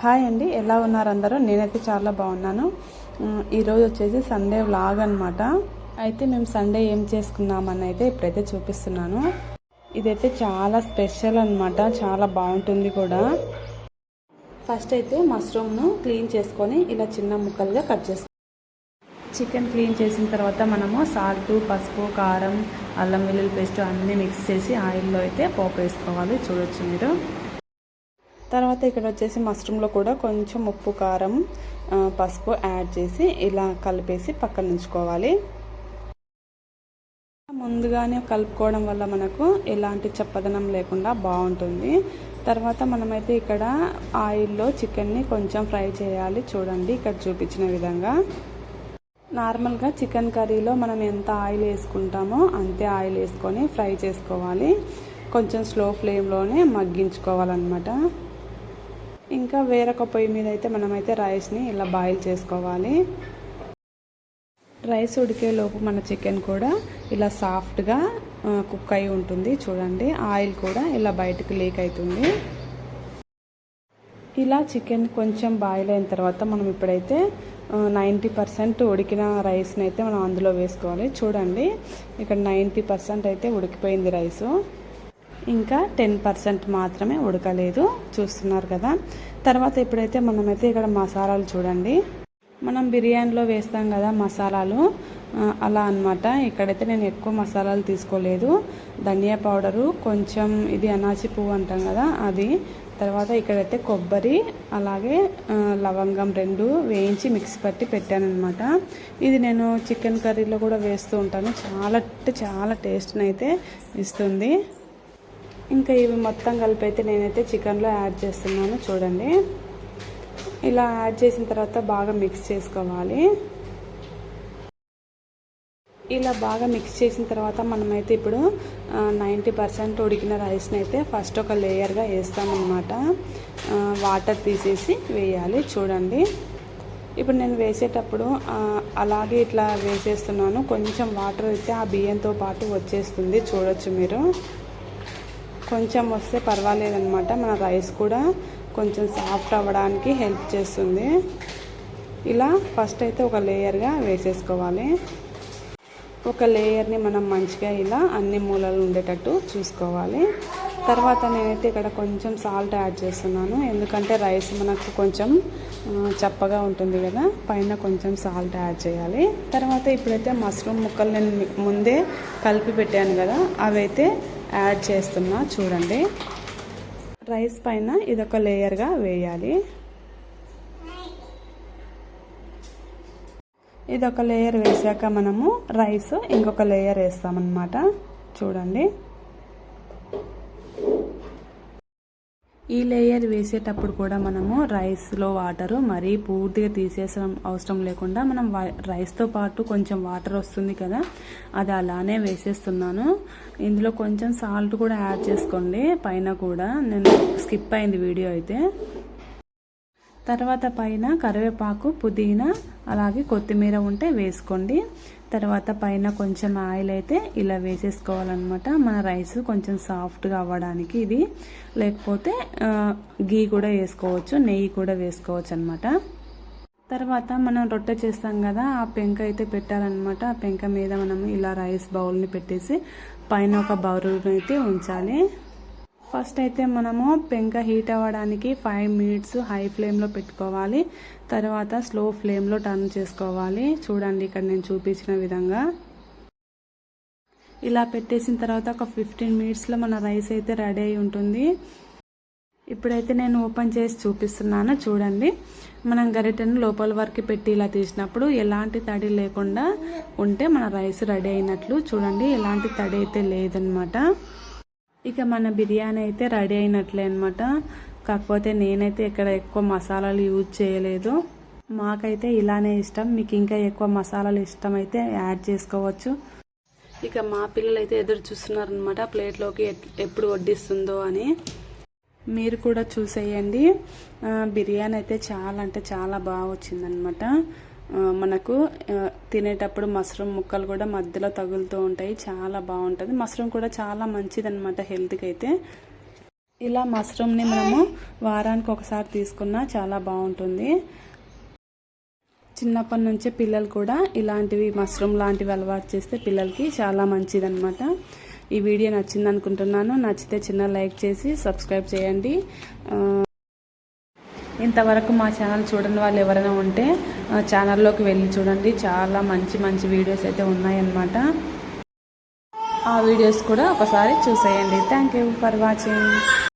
Hi అండి ఎలా ఉన్నారు అందరూ? నేనైతే చాలా బాగున్నాను. ఈరోజు వచ్చేసి సండే వ్లాగ్ అనమాట అయితే మేము సండే ఏం చేసుకున్నామని అయితే ఇప్పుడైతే చూపిస్తున్నాను. ఇదైతే చాలా స్పెషల్ అనమాట చాలా బాగుంటుంది కూడా. ఫస్ట్ అయితే మష్రూమ్ను క్లీన్ చేసుకొని ఇలా చిన్న ముక్కలుగా కట్ చేసుకో చికెన్ క్లీన్ చేసిన తర్వాత మనము సాల్ట్ పసుపు కారం అల్లం వెల్లుల్లి పేస్ట్ అన్నీ మిక్స్ చేసి ఆయిల్లో అయితే పోపు వేసుకోవాలి. చూడొచ్చు మీరు. తర్వాత ఇక్కడ వచ్చేసి మష్రూమ్లో కూడా కొంచెం ఉప్పు కారం పసుపు యాడ్ చేసి ఇలా కలిపేసి పక్కన ఉంచుకోవాలి. ముందుగానే కలుపుకోవడం వల్ల మనకు ఎలాంటి చప్పదనం లేకుండా బాగుంటుంది. తర్వాత మనమైతే ఇక్కడ ఆయిల్లో చికెన్ని కొంచెం ఫ్రై చేయాలి చూడండి ఇక్కడ చూపించిన విధంగా. నార్మల్గా చికెన్ కర్రీలో మనం ఎంత ఆయిల్ వేసుకుంటామో అంతే ఆయిల్ వేసుకొని ఫ్రై చేసుకోవాలి. కొంచెం స్లో ఫ్లేమ్లోనే మగ్గించుకోవాలన్నమాట. ఇంకా వేరొక పొయ్యి మీద అయితే మనమైతే రైస్ని ఇలా బాయిల్ చేసుకోవాలి. రైస్ ఉడికేలోపు మన చికెన్ కూడా ఇలా సాఫ్ట్గా కుక్ అయి ఉంటుంది. చూడండి ఆయిల్ కూడా ఇలా బయటకు లీక్ అవుతుంది. ఇలా చికెన్ కొంచెం బాయిల్ అయిన తర్వాత మనం ఇప్పుడైతే నైంటీ పర్సెంట్ ఉడికిన రైస్ని అయితే మనం అందులో వేసుకోవాలి. చూడండి ఇక్కడ నైంటీ పర్సెంట్ అయితే ఉడికిపోయింది రైసు. ఇంకా టెన్ పర్సెంట్ మాత్రమే ఉడకలేదు. చూస్తున్నారు కదా. తర్వాత ఇప్పుడైతే మనమైతే ఇక్కడ మసాలాలు చూడండి. మనం బిర్యానీలో వేస్తాం కదా మసాలాలు. అలా అన్నమాట. ఇక్కడైతే నేను ఎక్కువ మసాలాలు తీసుకోలేదు. ధనియా పౌడరు కొంచెం ఇది అనాచి పువ్వు అంటాం కదా అది. తర్వాత ఇక్కడైతే కొబ్బరి అలాగే లవంగం రెండు వేయించి మిక్సీ పట్టి పెట్టాను అనమాట ఇది నేను చికెన్ కర్రీలో కూడా వేస్తూ ఉంటాను. చాలా అంటే చాలా టేస్ట్ని అయితే ఇస్తుంది. ఇంకా ఇవి మొత్తం కలిపి అయితే నేనైతే చికెన్లో యాడ్ చేస్తున్నాను చూడండి. ఇలా యాడ్ చేసిన తర్వాత బాగా మిక్స్ చేసుకోవాలి. ఇలా బాగా మిక్స్ చేసిన తర్వాత మనమైతే ఇప్పుడు నైంటీ పర్సెంట్ ఉడికిన రైస్ని అయితే ఫస్ట్ ఒక లేయర్గా వేస్తామన్నమాట. వాటర్ తీసేసి వేయాలి చూడండి. ఇప్పుడు నేను వేసేటప్పుడు అలాగే ఇట్లా వేసేస్తున్నాను. కొంచెం వాటర్ అయితే ఆ బియ్యంతో పాటు వచ్చేస్తుంది చూడొచ్చు మీరు. కొంచెం వస్తే పర్వాలేదన్నమాట. మన రైస్ కూడా కొంచెం సాఫ్ట్ అవ్వడానికి హెల్ప్ చేస్తుంది. ఇలా ఫస్ట్ అయితే ఒక లేయర్గా వేసేసుకోవాలి. ఒక లేయర్ని మనం మంచిగా ఇలా అన్ని మూలలు ఉండేటట్టు చూసుకోవాలి. తర్వాత నేనైతే ఇక్కడ కొంచెం సాల్ట్ యాడ్ చేస్తున్నాను. ఎందుకంటే రైస్ మనకు కొంచెం చప్పగా ఉంటుంది కదా పైన కొంచెం సాల్ట్ యాడ్ చేయాలి. తర్వాత ఇప్పుడైతే మష్రూమ్ ముక్కలు నేను ముందే కలిపి పెట్టాను కదా అవైతే యాడ్ చేస్తున్నా చూడండి. రైస్ పైన ఇదొక లేయర్గా వేయాలి. ఇదొక లేయర్ వేసాక మనము రైస్ ఇంకొక లేయర్ వేస్తామన్నమాట. చూడండి. ఈ లేయర్ వేసేటప్పుడు కూడా మనము రైస్లో వాటరు మరీ పూర్తిగా తీసేసడం అవసరం లేకుండా మనం వా- రైస్తో పాటు కొంచెం వాటర్ వస్తుంది కదా అది అలానే వేసేస్తున్నాను. ఇందులో కొంచెం సాల్ట్ కూడా యాడ్ చేసుకోండి. పైన కూడా నేను స్కిప్ అయింది వీడియో అయితే. తర్వాత పైన కరివేపాకు పుదీనా అలాగే కొత్తిమీర ఉంటే వేసుకోండి. తర్వాత పైన కొంచెం ఆయిల్ అయితే ఇలా వేసేసుకోవాలన్నమాట. మన రైస్ కొంచెం సాఫ్ట్గా అవ్వడానికి ఇది. లేకపోతే గీ కూడా వేసుకోవచ్చు నెయ్యి కూడా వేసుకోవచ్చు అనమాట తర్వాత మనం రొట్టె చేస్తాం కదా ఆ పెంక అయితే పెట్టాలన్నమాట. ఆ పెంక మీద మనం ఇలా రైస్ బౌల్ని పెట్టేసి పైన ఒక బౌల్ని అయితే ఉంచాలి. ఫస్ట్ అయితే మనము పెంక హీట్ అవ్వడానికి ఫైవ్ మినిట్స్ హై ఫ్లేమ్లో పెట్టుకోవాలి. తర్వాత స్లో ఫ్లేమ్లో టర్న్ చేసుకోవాలి. చూడండి ఇక్కడ నేను చూపించిన విధంగా. ఇలా పెట్టేసిన తర్వాత ఒక ఫిఫ్టీన్ మినిట్స్లో మన రైస్ అయితే రెడీ అయి ఉంటుంది. ఇప్పుడైతే నేను ఓపెన్ చేసి చూపిస్తున్నాను. చూడండి. మనం గరిటెను లోపల వరకు పెట్టి ఇలా తీసినప్పుడు ఎలాంటి తడి లేకుండా ఉంటే మన రైస్ రెడీ అయినట్లు చూడండి. ఎలాంటి తడి అయితే లేదనమాట ఇక మన బిర్యానీ అయితే రెడీ అయినట్లే అనమాట కాకపోతే నేనైతే ఇక్కడ ఎక్కువ మసాలాలు యూజ్ చేయలేదు. మాకైతే ఇలానే ఇష్టం. మీకు ఇంకా ఎక్కువ మసాలాలు ఇష్టం అయితే యాడ్ చేసుకోవచ్చు. ఇక మా పిల్లలు అయితే ఎదురు చూస్తున్నారనమాట ప్లేట్లోకి ఎప్పుడు వడ్డిస్తుందో అని. మీరు కూడా చూసేయండి. బిర్యానీ అయితే చాలా అంటే చాలా బాగా వచ్చిందనమాట మనకు తినేటప్పుడు మష్రూమ్ ముక్కలు కూడా మధ్యలో తగులుతూ ఉంటాయి. చాలా బాగుంటుంది. మష్రూమ్ కూడా చాలా మంచిది అనమాట హెల్త్కి అయితే ఇలా మష్రూమ్ని మనము వారానికి ఒకసారి తీసుకున్నా చాలా బాగుంటుంది. చిన్నప్పటి నుంచే పిల్లలు కూడా ఇలాంటివి మష్రూమ్ లాంటివి అలవాటు చేస్తే పిల్లలకి చాలా మంచిదన్నమాట. ఈ వీడియో నచ్చింది అనుకుంటున్నాను నచ్చితే చిన్న లైక్ చేసి సబ్స్క్రైబ్ చేయండి. ఇంతవరకు మా ఛానల్ చూడని వాళ్ళు ఎవరైనా ఉంటే ఆ, ఛానల్లోకి వెళ్ళి చూడండి. చాలా మంచి మంచి వీడియోస్ అయితే ఉన్నాయన్నమాట. ఆ వీడియోస్ కూడా ఒకసారి చూసేయండి. Thank you for watching